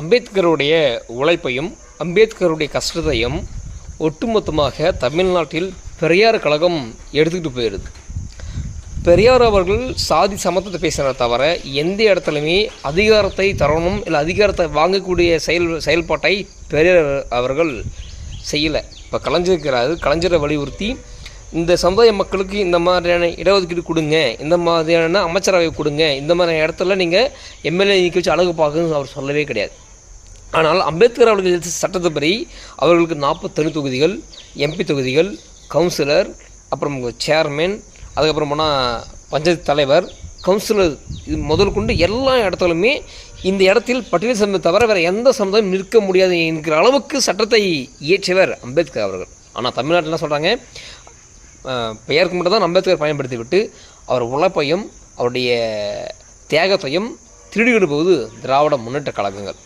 அம்பேத்கருடைய உழைப்பையும் அம்பேத்கருடைய கஷ்டத்தையும் ஒட்டுமொத்தமாக தமிழ்நாட்டில் பெரியார் கழகம் எடுத்துக்கிட்டு போயிடுது பெரியார் அவர்கள் சாதி சமத்துவத்தை பேசுகிறத தவிர எந்த இடத்துலையுமே அதிகாரத்தை தரணும் இல்லை அதிகாரத்தை வாங்கக்கூடிய செயல் செயல்பாட்டை பெரியார் அவர்கள் செய்யலை. இப்போ கலைஞ்சிருக்கிறாரு கலைஞரை வலியுறுத்தி இந்த சமுதாய மக்களுக்கு இந்த மாதிரியான இடஒதுக்கீடு கொடுங்க இந்த மாதிரியான அமைச்சரவை கொடுங்க இந்த மாதிரியான இடத்துல நீங்கள் எம்எல்ஏ நிற்க வச்சு அழகு பார்க்கணும்னு அவர் சொல்லவே கிடையாது. ஆனால் அம்பேத்கர் அவர்கள் எழுதிய சட்டத்துப்படி அவர்களுக்கு நாற்பத்தெட்டு தொகுதிகள் எம்பி தொகுதிகள் கவுன்சிலர் அப்புறம் சேர்மேன் அதுக்கப்புறம் போனால் பஞ்சாயத்து தலைவர் கவுன்சிலர் இது முதல் கொண்டு எல்லா இடத்துலையுமே இந்த இடத்தில் பட்டியல் சமூகத்தை தவிர வேறு எந்த சமுதாயம் நிற்க முடியாது என்கிற அளவுக்கு சட்டத்தை இயற்றியவர் அம்பேத்கர் அவர்கள். ஆனால் தமிழ்நாட்டில் என்ன சொல்கிறாங்க பெயருக்கு மட்டும் தான் அம்பேத்கர் பயன்படுத்திவிட்டு அவர் உழைப்பையும் அவருடைய தியாகத்தையும் திருடிக்கிட்டு போகுது திராவிட முன்னேற்ற கழகங்கள்.